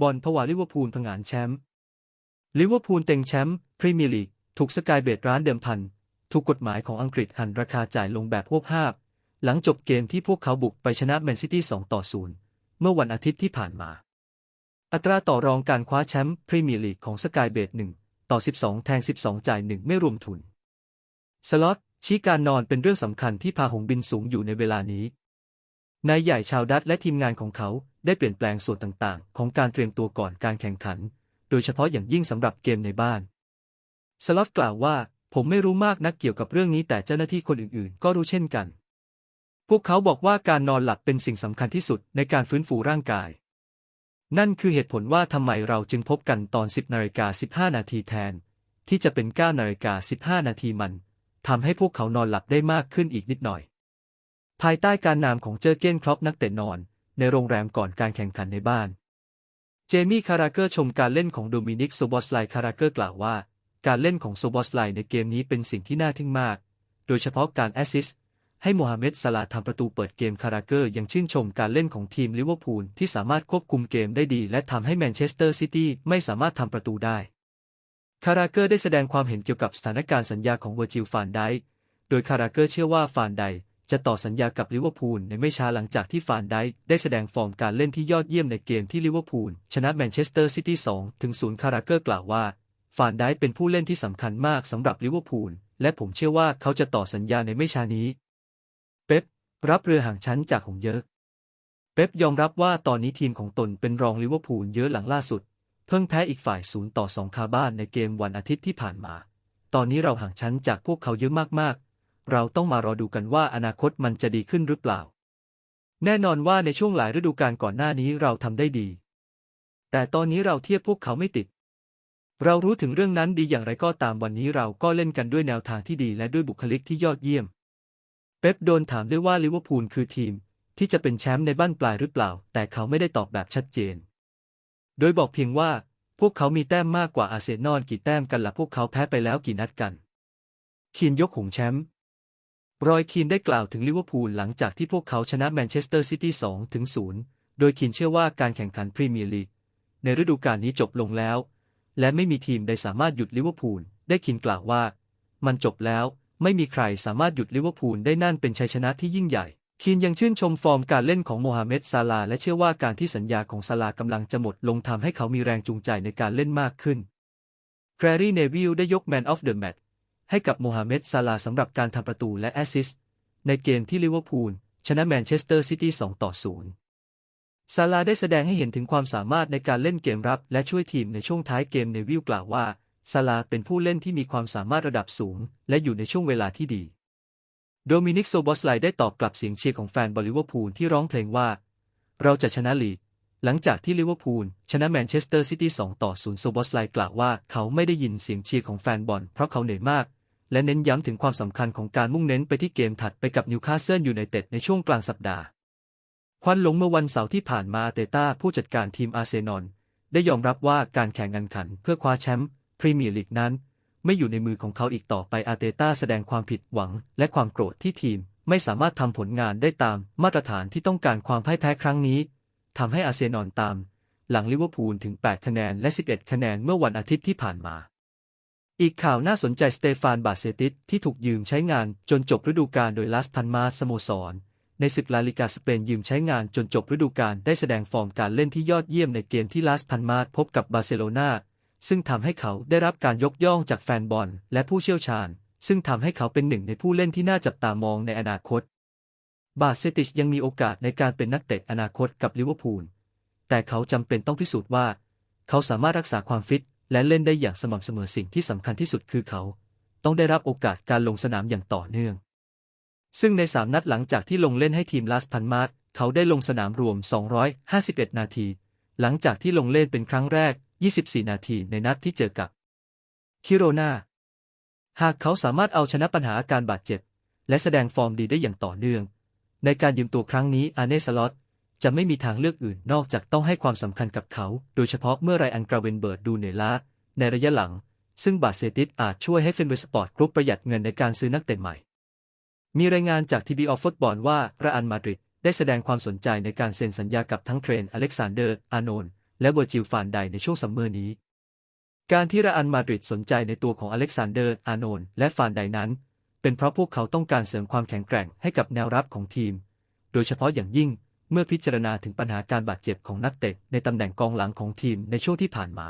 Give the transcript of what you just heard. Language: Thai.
บอลผวาลิเวอร์พูลผงานแชมป์ลิเวอร์พูลเต็งแชมป์พรีเมียร์ลีกถูกสกายเบดร้านเดิมพัน ถูกกฎหมายของอังกฤษหันราคาจ่ายลงแบบพวกภาพ หลังจบเกมที่พวกเขาบุกไปชนะแมนซิตี้ 2 ต่อ 0 เมื่อวันอาทิตย์ที่ผ่านมา อัตราต่อรองการคว้าแชมป์พรีเมียร์ลีกของสกายเบด1ต่อ 12 แทง 12 จ่าย 1 ไม่รวมทุน สล็อตชี้การนอนเป็นเรื่องสำคัญที่พาหงบินสูงอยู่ในเวลานี้นายใหญ่ชาวดัตและทีมงานของเขา ได้เปลี่ยนแปลงส่วนต่างๆ ของการเตรียมตัวก่อนการแข่งขัน โดยเฉพาะอย่างยิ่งสำหรับเกมในบ้าน สล็อตกล่าวว่า ผมไม่รู้มากนักเกี่ยวกับเรื่องนี้แต่เจ้าหน้าที่คนอื่นๆ ก็รู้เช่นกัน พวกเขาบอกว่าการนอนหลับเป็นสิ่งสำคัญที่สุดในการฟื้นฟูร่างกาย นั่นคือเหตุผลว่าทำไมเราจึงพบกันตอน 10นาฬิกา15 นาทีแทน ที่จะเป็น9นาฬิกา15 นาทีมันทำให้พวกเขานอนหลับได้มากขึ้นอีกนิดหน่อย ภายใต้การนามของเจอเก้นครอปนักเตะนอน ในโรงแรมก่อนการแข่งขันในบ้าน เจมี่คาราเกอร์ชมการเล่นของโดมินิกโซบอสไลคาราเกอร์กล่าวว่า การเล่นของโซบอสไลในเกมนี้เป็นสิ่งที่น่าทึ่งมาก โดยเฉพาะการแอสซิสให้โมฮัมเหม็ดสลาทำประตูเปิดเกมคาราเกอร์ยังชื่นชมการเล่นของทีมลิเวอร์พูลที่สามารถควบคุมเกมได้ดี และทำให้แมนเชสเตอร์ซิตี้ไม่สามารถทำประตูได้ คาราเกอร์ได้แสดงความเห็นเกี่ยวกับสถานการณ์สัญญาของเวอร์จิลฟานไดโดยคาราเกอร์เชื่อว่าฟานได จะต่อสัญญากับลิเวอร์พูลในไม่ช้าหลังจากที่ฟานไดได้แสดงฟอร์มการเล่นที่ยอดเยี่ยมในเกมที่ลิเวอร์พูลชนะแมนเชสเตอร์ซิตี้2ถึง0คาราเกอร์กล่าวว่า ฟานไดเป็นผู้เล่นที่สำคัญมากสำหรับลิเวอร์พูลและผมเชื่อว่าเขาจะต่อสัญญาในไม่ช้านี้ เป๊ปรับเรือห่างชั้นจากหงเยอะ เป๊ปยอมรับว่าตอนนี้ทีมของตนเป็นรองลิเวอร์พูลเยอะหลังล่าสุด เพิ่งแพ้อีกฝ่าย0ต่อ2คาบ้านในเกมวันอาทิตย์ที่ผ่านมา ตอนนี้เราห่างชั้นจากพวกเขาเยอะมากๆ เราต้องมารอดูกันว่าอนาคตมันจะดีขึ้นหรือเปล่า แน่นอนว่าในช่วงหลายฤดูกาลก่อนหน้านี้เราทำได้ดี แต่ตอนนี้เราเทียบพวกเขาไม่ติด เรารู้ถึงเรื่องนั้นดีอย่างไรก็ตามวันนี้เราก็เล่นกันด้วยแนวทางที่ดีและด้วยบุคลิกที่ยอดเยี่ยม เป๊ปโดนถามด้วยว่าลิเวอร์พูลคือทีม ที่จะเป็นแชมป์ในบ้านปลายหรือเปล่า แต่เขาไม่ได้ตอบแบบชัดเจน โดยบอกเพียงว่าพวกเขามีแต้มมากกว่าอาเซนอลกี่แต้มกันละพวกเขาแพ้ไปแล้วกี่นัดกัน คีนยกหงแชมป์ รอยคีนได้กล่าวถึงลิเวอร์พูลหลังจากที่พวกเขาชนะแมนเชสเตอร์ซิตี้2ถึง0โดยคีนเชื่อว่าการแข่งขันพรีเมียร์ลีกในฤดูกาลนี้จบลงแล้ว และไม่มีทีมใดสามารถหยุดลิเวอร์พูลได้คีนกล่าวว่า มันจบแล้ว ไม่มีใครสามารถหยุดลิเวอร์พูลได้นั่นเป็นชัยชนะที่ยิ่งใหญ่ คีนยังชื่นชมฟอร์มการเล่นของโมฮัมเหม็ดซาลาและเชื่อว่าการที่สัญญาของซาลากำลังจะหมดลงทำให้เขามีแรงจูงใจในการเล่นมากขึ้นแกรรี่เนวิลได้ยกแมนออฟเดอะแมตช์ ให้กับโมฮัมเหม็ดซาลาสำหรับการทำประตูและแอสซิสต์ในเกมที่ลิเวอร์พูลชนะแมนเชสเตอร์ซิตี้ 2 ต่อ 0 ซาลาได้แสดงให้เห็นถึงความสามารถในการเล่นเกมรับและช่วยทีมในช่วงท้ายเกมเนวิลกล่าวว่าซาลาเป็นผู้เล่นที่มีความสามารถระดับสูง และอยู่ในช่วงเวลาที่ดี โดมินิกโซบอสไลได้ตอบกลับเสียงเชียร์ของแฟนบอลลิเวอร์พูลที่ร้องเพลงว่า เราจะชนะลีก หลังจากที่ลิเวอร์พูลชนะแมนเชสเตอร์ซิตี้ 2 ต่อ 0 โซบอสไลกล่าวว่าเขาไม่ได้ยินเสียงเชียร์ของแฟนบอลเพราะเขาเหนื่อยมาก และเน้นย้ำถึงความสำคัญของการมุ่งเน้นไปที่เกมถัดไปกับนิวคาสเซิลยูไนเต็ดในช่วงกลางสัปดาห์ควันหลงเมื่อวันเสาร์ที่ผ่านมาเตต้าผู้จัดการทีมอาร์เซนอลได้ยอมรับว่าการแข่งขันขันเพื่อคว้าแชมป์พรีเมียร์ลีกนั้น ไม่อยู่ในมือของเขาอีกต่อไปอาร์เตต้าแสดงความผิดหวัง และความโกรธที่ทีมไม่สามารถทำผลงานได้ตามมาตรฐานที่ต้องการความพ่ายแพ้ครั้งนี้ทำให้อาร์เซนอลตาม หลังลิเวอร์พูลถึง 8 คะแนนและ 11 คะแนนเมื่อวันอาทิตย์ที่ผ่านมา อีกข่าวน่าสนใจสเตฟานบาเซติสที่ถูกยืมใช้งานจนจบฤดูกาลโดยลาสพันมาสโมสร ในศึกลาลิกาสเปนยืมใช้งานจนจบฤดูกาลได้แสดงฟอร์มการเล่นที่ยอดเยี่ยมในเกมที่ลาสพันมาพบกับบาร์เซโลนาซึ่งทำให้เขาได้รับการยกย่องจากแฟนบอลและผู้เชี่ยวชาญ ซึ่งทำให้เขาเป็นหนึ่งในผู้เล่นที่น่าจับตามองในอนาคต บาเซติชยังมีโอกาสในการเป็นนักเตะอนาคตกับลิเวอร์พูลแต่เขาจำเป็นต้องพิสูจน์ว่า เขาสามารถรักษาความฟิต และเล่นได้อย่างสม่ำเสมอสิ่งที่สำคัญที่สุดคือเขา ต้องได้รับโอกาสการลงสนามอย่างต่อเนื่อง ซึ่งในสามนัดหลังจากที่ลงเล่นให้ทีมลาสพันมาร์เขาได้ลงสนามรวม 251 นาที หลังจากที่ลงเล่นเป็นครั้งแรก 24 นาทีในนัดที่เจอกับ คิโรนาหากเขาสามารถเอาชนะปัญหาอาการบาดเจ็บ และแสดงฟอร์มดีได้อย่างต่อเนื่อง ในการยืมตัวครั้งนี้อาเนสลอต จะไม่มีทางเลือกอื่นนอกจากต้องให้ความสำคัญกับเขา โดยเฉพาะเมื่อไรอันกราเวนเบิร์ดดูเหนื่อยล้าในระยะหลัง ซึ่งบาเซติสอาจช่วยให้เฟนเวสปอร์ตกรุปประหยัดเงินในการซื้อนักเตะใหม่ มีรายงานจากทีบีออฟฟุตบอลว่าระอันมาดริดได้แสดงความสนใจในการเซ็นสัญญากับทั้งเทรนอเล็กซานเดอร์อาโนนและเวอร์จิลฟานไดในช่วงซัมเมอร์นี้ การที่ระอันมาดริดสนใจในตัวของอเล็กซานเดอร์อาโนนและฟานไดนั้น เป็นเพราะพวกเขาต้องการเสริมความแข็งแกร่งให้กับแนวรับของทีม โดยเฉพาะอย่างยิ่ง เมื่อพิจารณาถึงปัญหาการบาดเจ็บของนักเตะในตำแหน่งกองหลังของทีมในช่วงที่ผ่านมา